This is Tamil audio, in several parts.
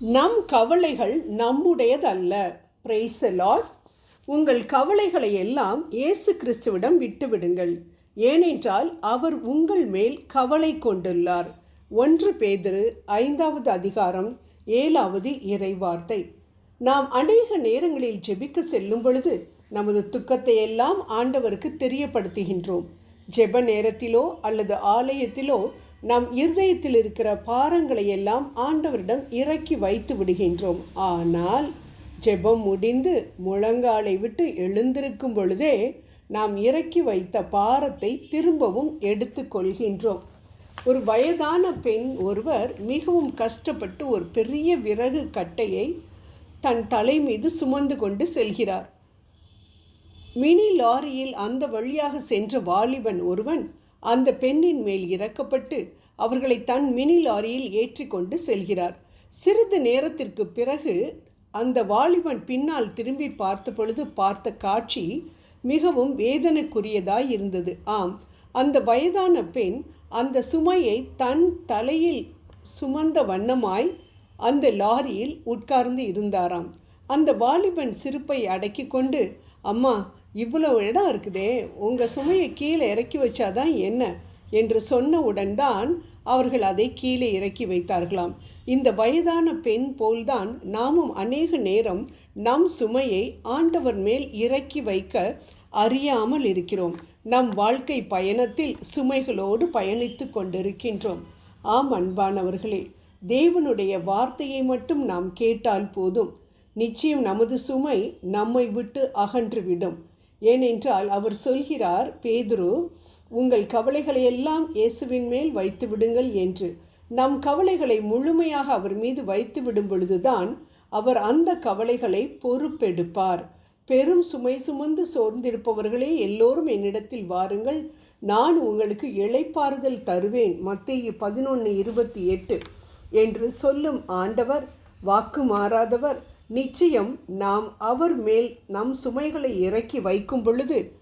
நம் கவலைகள் நம்முடையதல்ல. பிரைஸ் லார்ட் உங்கள் கவலைகளை எல்லாம் இயேசு கிறிஸ்துவிடம் விட்டுவிடுங்கள். ஏனென்றால் அவர் உங்கள் மேல் கவலை கொண்டுள்ளார். ஒன்று பேதிரு ஐந்தாவது அதிகாரம் ஏழாவது இறைவார்த்தை. நாம் அநேக நேரங்களில் ஜெபிக்க செல்லும் பொழுது நமது துக்கத்தை எல்லாம் ஆண்டவருக்கு தெரியப்படுத்துகின்றோம். ஜெப நேரத்திலோ அல்லது ஆலயத்திலோ நம் இருதயத்தில் இருக்கிற பாரங்களை எல்லாம் ஆண்டவரிடம் இறக்கி வைத்து விடுகின்றோம். ஆனால் ஜெபம் முடிந்து முழங்காலை விட்டு எழுந்திருக்கும் பொழுதே நாம் இறக்கி வைத்த பாரத்தை திரும்பவும் எடுத்து கொள்கின்றோம். ஒரு வயதான பெண் ஒருவர் மிகவும் கஷ்டப்பட்டு ஒரு பெரிய விறகு கட்டையை தன் தலை மீது சுமந்து கொண்டு செல்கிறார். மினி லாரியில் அந்த வழியாக சென்ற வாலிபன் ஒருவன் அந்த பெண்ணின் மேல் இறக்கப்பட்டு அவர்களை தன் மினி லாரியில் ஏற்றிக்கொண்டு செல்கிறார். சிறிது நேரத்திற்கு பிறகு அந்த வாலிபன் பின்னால் திரும்பி பார்த்த பொழுது பார்த்த காட்சி மிகவும் வேதனைக்குரியதாய் இருந்தது. ஆம் அந்த வயதான பெண் அந்த சுமையை தன் தலையில் சுமந்த வண்ணமாய் அந்த லாரியில் உட்கார்ந்து இருந்தாராம். அந்த வாலிபன் சிரிப்பை அடக்கி கொண்டு அம்மா இவ்வளோ இடம் இருக்குதே உங்கள் சுமையை கீழே இறக்கி வச்சாதான் என்ன? என்று சொன்னவுடன் தான் அவர்கள் அதை கீழே இறக்கி வைத்தார்களாம். இந்த வயதான பெண் போல்தான் நாமும் அநேக நேரம் நம் சுமையை ஆண்டவர் மேல் இறக்கி வைக்க அறியாமல் இருக்கிறோம். நம் வாழ்க்கை பயணத்தில் சுமைகளோடு பயணித்து கொண்டிருக்கின்றோம். ஆம் அன்பானவர்களே தேவனுடைய வார்த்தையை மட்டும் நாம் கேட்டால் போதும். நிச்சயம் நமது சுமை நம்மை விட்டு அகன்றுவிடும். ஏனென்றால் அவர் சொல்கிறார் பேதுரு உங்கள் கவலைகளை எல்லாம் இயேசுவின் மேல் வைத்து விடுங்கள் என்று. நம் கவலைகளை முழுமையாக அவர் மீது வைத்து விடும் பொழுதுதான் அவர் அந்த கவலைகளை பொறுப்பெடுப்பார். பெரும் சுமை சுமந்து சோர்ந்திருப்பவர்களே எல்லோரும் என்னிடத்தில் வாருங்கள். நான் உங்களுக்கு இழைப்பாறுதல் தருவேன். மத்திய பதினொன்று இருபத்தி எட்டு. என்று சொல்லும் ஆண்டவர் வாக்கு மாறாதவர் நிச்சயம் நாம் அவர் மேல் நம் சுமைகளை இறக்கி வைக்கும் பொழுது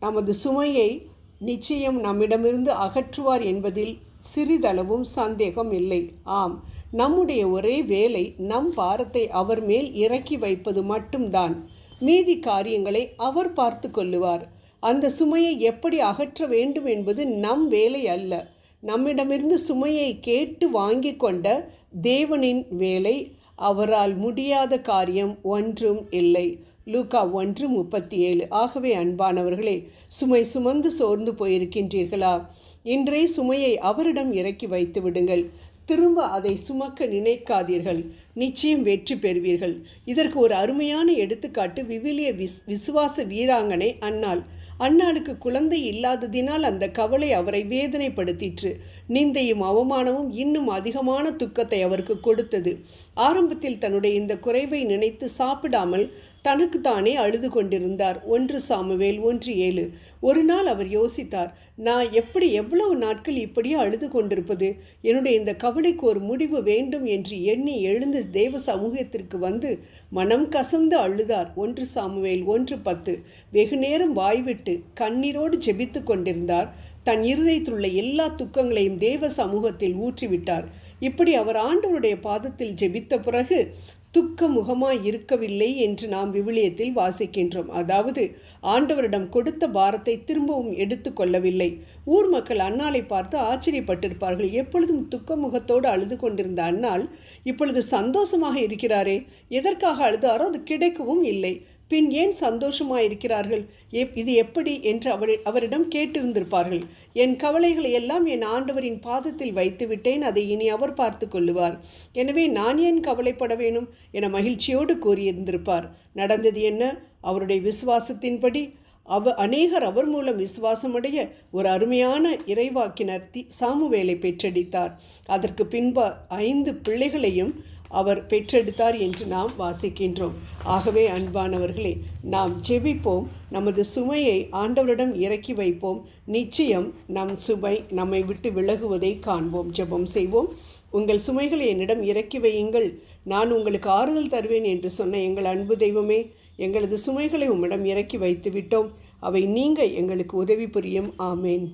நமது சுமையை நிச்சயம் நம்மிடமிருந்து அகற்றுவார் என்பதில் சிறிதளவும் சந்தேகம் இல்லை. ஆம் நம்முடைய ஒரே வேலை நம் பாரத்தை அவர் மேல் இறக்கி வைப்பது மட்டும்தான். மீதி காரியங்களை அவர் பார்த்து கொள்ளுவார். அந்த சுமையை எப்படி அகற்ற வேண்டும் என்பது நம் வேலை அல்ல. நம்மிடமிருந்து சுமையை கேட்டு வாங்கி கொண்ட தேவனின் வேலை அவரால் முடியாத காரியம் ஒன்றும் இல்லை. லூகா ஒன்று முப்பத்தி ஏழு ஆகவே அன்பானவர்களே சுமை சுமந்து சோர்ந்து போயிருக்கின்றீர்களா? இன்றே சுமையை அவரிடம் இறக்கி வைத்து விடுங்கள். திரும்ப அதை சுமக்க நினைக்காதீர்கள். நிச்சயம் வெற்றி பெறுவீர்கள். இதற்கு ஒரு அருமையான எடுத்துக்காட்டு விவிலிய விஸ் விசுவாச வீராங்கனை அன்னாள். அன்னாளுக்கு குழந்தை இல்லாததினால் அந்த கவலை அவரை வேதனைப்படுத்திற்று. நிந்தையும் அவமானமும் இன்னும் அதிகமான துக்கத்தை அவருக்கு கொடுத்தது. ஆரம்பத்தில் தன்னுடைய இந்த குறைவை நினைத்து சாப்பிடாமல் தனக்கு தானே அழுது கொண்டிருந்தார். ஒன்று சாமுவேல் ஒன்று ஏழு. ஒரு நாள் அவர் யோசித்தார் நான் எப்படி எவ்வளவு நாட்கள் இப்படியே அழுது கொண்டிருப்பது? என்னுடைய இந்த கவலைக்கு ஒரு முடிவு வேண்டும் என்று எண்ணி எழுந்து தேவ சமூகத்திற்கு வந்து மனம் கசந்து அழுதார். ஒன்று சாமுவேல் ஒன்று பத்து. வெகு நேரம் வாய்விட்டு கண்ணீரோடு ஜெபித்து கொண்டிருந்தார். தன் இருதயத்திலுள்ள எல்லா துக்கங்களையும் தேவ சமூகத்தில் ஊற்றிவிட்டார். இப்படி அவர் ஆண்டவருடைய பாதத்தில் ஜெபித்த பிறகு துக்க முகமாய் இருக்கவில்லை என்று நாம் விவிலியத்தில் வாசிக்கின்றோம். அதாவது ஆண்டவரிடம் கொடுத்த பாரத்தை திரும்பவும் எடுத்துக்கொள்ளவில்லை ஊர் மக்கள் அன்னாலை பார்த்து ஆச்சரியப்பட்டிருப்பார்கள். எப்பொழுதும் துக்க முகத்தோடு அழுது கொண்டிருந்த அன்னாள் இப்பொழுது சந்தோஷமாக இருக்கிறாரே எதற்காக அழுதாரோ அது கிடைக்கவும் இல்லை. பின் ஏன் சந்தோஷமாயிருக்கிறார்கள்? எப் இது எப்படி என்று அவர் அவரிடம் கேட்டிருந்திருப்பார்கள். என் கவலைகளை எல்லாம் என் ஆண்டவரின் பாதத்தில் வைத்து விட்டேன் அதை இனி அவர் பார்த்து கொள்ளுவார். எனவே நான் ஏன் கவலைப்பட வேணும்? என மகிழ்ச்சியோடு கூறியிருந்திருப்பார். நடந்தது என்ன? அவருடைய விசுவாசத்தின்படி அவ அநேகர் அவர் மூலம் விசுவாசமுடைய ஒரு அருமையான இறைவாக்கினர் தி சாமுவேலை பெற்றெடுத்தார். அதற்கு பின்பு ஐந்து பிள்ளைகளையும் அவர் பெற்றெடுத்தார் என்று நாம் வாசிக்கின்றோம். ஆகவே அன்பானவர்களே நாம் ஜெபிப்போம். நமது சுமையை ஆண்டவரிடம் இறக்கி வைப்போம். நிச்சயம் நம் சுமை நம்மை விட்டு விலகுவதை காண்போம். ஜெபம் செய்வோம். உங்கள் சுமைகளை என்னிடம் இறக்கி வையுங்கள். நான் உங்களுக்கு ஆறுதல் தருவேன் என்று சொன்ன எங்கள் அன்பு தெய்வமே எங்களது சுமைகளை உம்மிடம் இறக்கி வைத்து விட்டோம் அவை நீங்க எங்களுக்கு உதவி புரியும். ஆமேன்.